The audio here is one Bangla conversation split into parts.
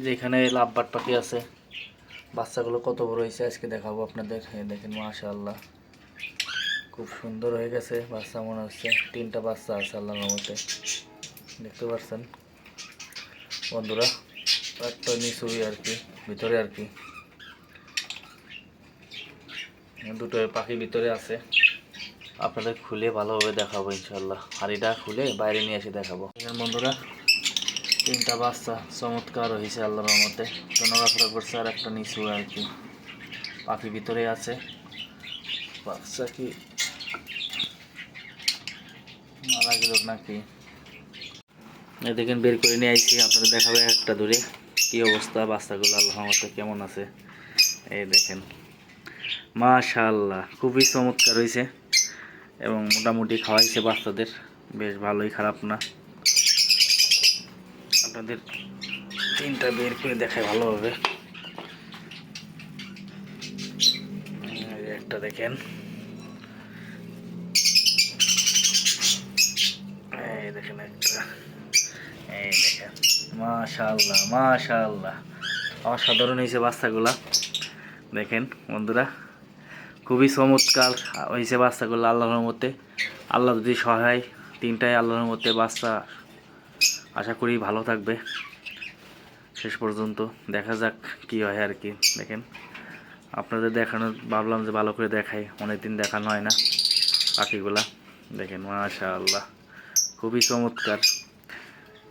যে এখানে লাভবাট পাখি আছে। বাচ্চাগুলো কত বড় হয়েছে আজকে দেখাবো আপনাদের। দেখেন, মাশাআল্লাহ। খুব সুন্দর হয়ে গেছে বাচ্চা মনে হচ্ছে। তিনটা বাচ্চা আছে আল্লাহর রহমতে। দেখতে পাচ্ছেন বন্ধুরা, একটা নিচুই আর কি, ভিতরে আর কি। দুটো পাখি ভিতরে আছে। আপনাদের খুলে ভালোভাবে দেখাবো ইনশাল্লাহ হাড়িটা খুলে বাইরে নিয়ে এসে দেখাবো। বন্ধুরা তিনটা বাচ্চা চমৎকার হয়েছে আল্লাহর রহমতে। নড়াফড়া করছে আর একটা নিচু আর কি। পাখি ভিতরে আছে। বাচ্চা কি মারা গেল নাকি? দেখেন, বের করে নিয়ে আইছি, আপনাদের দেখাবে একটা দূরে। কি অবস্থা, বাচ্চাগুলো আল্লাহ রহমতে কেমন আছে? এই দেখেন। মাশাআল্লাহ, খুবই চমৎকার হয়েছে। এবং মোটামুটি খাওয়াইছে বাচ্চাদের। বেশ ভালোই, খারাপ না। আপনাদের তিনটা বের করে দেখায় ভালোভাবে। একটা দেখেন। এই দেখেন একটা। এই দেখেন। মাশাআল্লাহ মাশাআল্লাহ। অসাধারণ হয়েছে বাচ্চাগুলা। দেখেন, বন্ধুরা। খুবই চমৎকার হয়েছে বাচ্চাগুলো আল্লাহর মধ্যে আল্লাহ যদি সহায়, তিনটাই আল্লাহর মধ্যে বাচ্চা আশা করি ভালো থাকবে। শেষ পর্যন্ত দেখা যাক কি হয় আর কি। দেখেন, আপনাদের দেখানো, ভাবলাম যে ভালো করে দেখাই। অনেকদিন দেখানো হয় না পাখিগুলা। দেখেন মাশা আল্লাহ খুবই চমৎকার।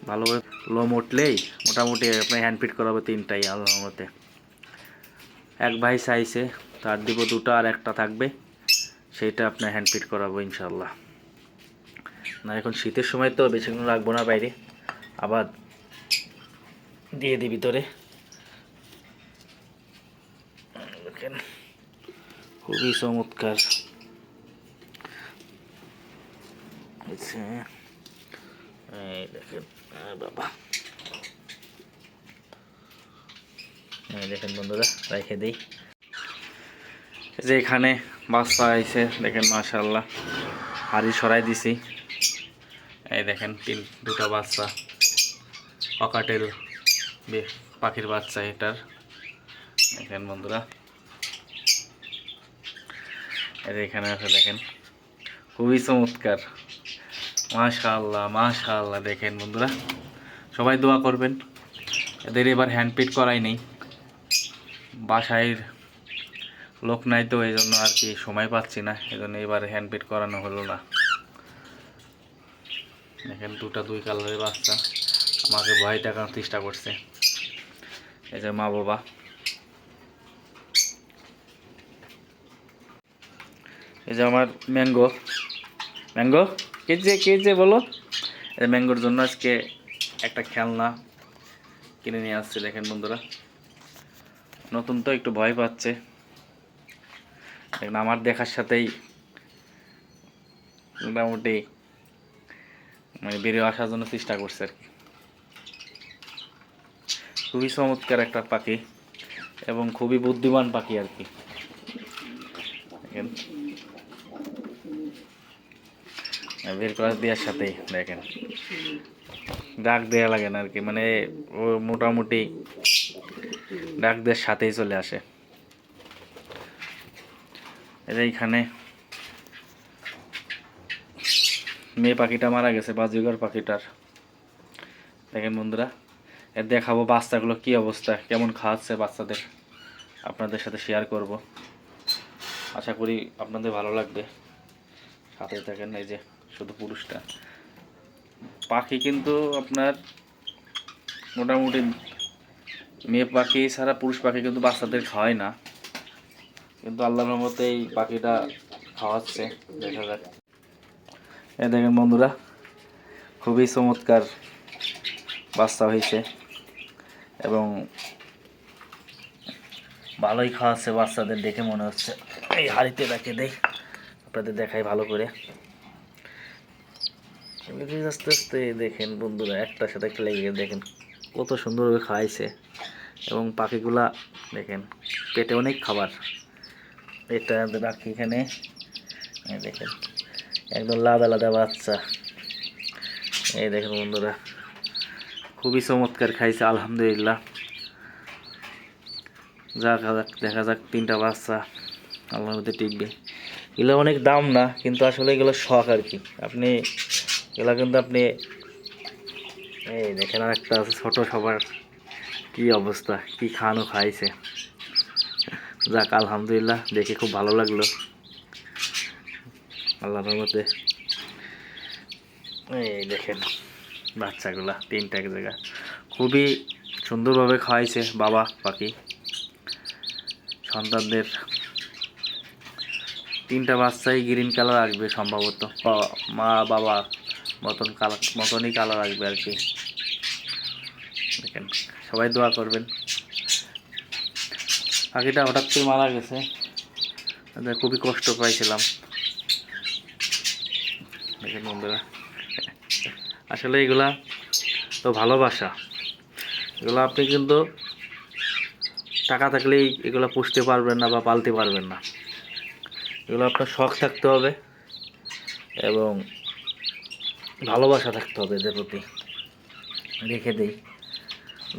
ভালোভাবে লোম উঠলেই মোটামুটি আপনার হ্যান্ডফিট করাবে তিনটাই, আল্লাহর মধ্যে এক ভাই চাইছে, তার দিব দুটো আর একটা থাকবে। সেইটা আপনার হ্যান্ডফিট করাবো ইনশাল্লাহ না, এখন শীতের সময় তো বেশিক্ষণ রাখব না বাইরে। আবার দিয়ে দিই ভিতরে দেখেন, খুবই চমৎকার। দেখেন দেখেন বন্ধুরা, রেখে দিই। যে এখানে বাচ্চা আইছে, দেখেন মাশাল্লাহ হাড়ি সরাই দিছি। এই দেখেন তিন, দুটা বাচ্চা। বে- পাখির বাচ্চা এটার। দেখেন বন্ধুরা। এখানে আছে, দেখেন। খুবই চমৎকার। মাশাআল্লাহ মাশাআল্লাহ, দেখেন বন্ধুরা। সবাই দোয়া করবেন। এদের এবার হ্যান্ডপিট করাই নেই। বাসায় লোক নাই তো এই জন্য আর কি সময় পাচ্ছি না। এই জন্য এবার হ্যান্ডপিট করানো হলো না। দেখেন দুটা দুই কালারের বাচ্চা। আমাকে ভয় দেখানোর চেষ্টা করছে। এই যে মা বাবা এই যে আমার ম্যাঙ্গো। ম্যাঙ্গো? কে যে কে যে বলো। ম্যাঙ্গোর জন্য আজকে একটা খেলনা কিনে নিয়ে আসছে, দেখেন বন্ধুরা। নতুন তো একটু ভয় পাচ্ছে। দেখেন, আমার দেখার সাথেই মোটামুটি মানে বেরিয়ে আসার জন্য চেষ্টা করছে আর কি। খুবই চমৎকার একটা পাখি এবং খুবই বুদ্ধিমান পাখি আর কি। দেখেন। বের করার দেওয়ার সাথেই, দেখেন। ডাক দেওয়া লাগে না আর কি মানে ও মোটামুটি ডাক দেওয়ার সাথেই চলে আসে। এটা এইখানে মেয়ে পাখিটা মারা গেছে, বাজিগর পাখিটার। দেখেন বন্ধুরা দেখাবো বাচ্চাগুলো কি অবস্থা, কেমন খাওয়াচ্ছে বাচ্চাদের। আপনাদের সাথে শেয়ার করব। আশা করি আপনাদের ভালো লাগবে। সাথে থাকেন এই যে, শুধু পুরুষটা। পাখি কিন্তু আপনার মোটামুটি মেয়ে পাখি ছাড়া পুরুষ পাখি কিন্তু বাচ্চাদের খাওয়ায় না। কিন্তু আল্লাহর মতে এই পাখিটা খাওয়াচ্ছে, দেখা যাক। এ, দেখেন বন্ধুরা, খুবই চমৎকার বাচ্চা হয়েছে। এবং ভালোই খাওয়াচ্ছে বাচ্চাদের দেখে মনে হচ্ছে। এই হাড়িতে রেখে দেই, আপনাদের দেখাই ভালো করে। আস্তে আস্তে দেখেন বন্ধুরা, একটার সাথে একটা লেগে দেখেন কত সুন্দরভাবে খাওয়াইছে এবং পাখিগুলা দেখেন, পেটে অনেক খাবার। এটা রাখি এখানে। দেখেন, একদম লাদা লাদা বাচ্চা। এই দেখেন বন্ধুরা খুবই চমৎকার খাইছে, আলহামদুলিল্লাহ। যাক যাক দেখা যাক, তিনটা বাচ্চা আল্লাহর মধ্যে টিকবে। এগুলো অনেক দাম না, কিন্তু আসলে এগুলো শখ আর কি। আপনি, এগুলো কিন্তু আপনি, এই দেখেন আর একটা আছে, ছোটো সবার কি অবস্থা, কি খানো খাইছে। যাক, আলহামদুলিল্লাহ, দেখে খুব ভালো লাগল। আল্লাহর মধ্যে এই দেখেন। বাচ্চাগুলা, তিনটা এক জায়গা খুবই সুন্দরভাবে খাওয়াইছে বাবা, পাখি। সন্তানদের তিনটা বাচ্চাই গ্রিন কালার আসবে সম্ভবত। মা, বাবা মতন কালার মতনই কালার আসবে আর কি। দেখেন, সবাই দোয়া করবেন। পাখিটা হঠাৎ করে মারা গেছে। খুবই কষ্ট পাইছিলাম। দেখেন বন্ধুরা। আসলে এগুলা তো ভালোবাসা। এগুলো আপনি কিন্তু টাকা থাকলেই এগুলো পুষতে পারবেন না বা পালতে পারবেন না। এগুলো আপনার শখ থাকতে হবে এবং ভালোবাসা থাকতে হবে এদের প্রতি। রেখে দিই।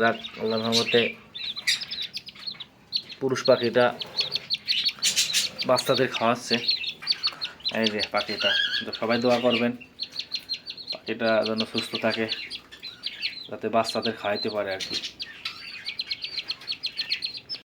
যাক, আল্লাহ রহমতে পুরুষ পাখিটা বাচ্চাদের খাওয়াচ্ছে। এই যে পাখিটা, সবাই দোয়া করবেন। পাখিটা যেন সুস্থ থাকে যাতে বাচ্চাদের খাওয়াইতে পারে আর কি।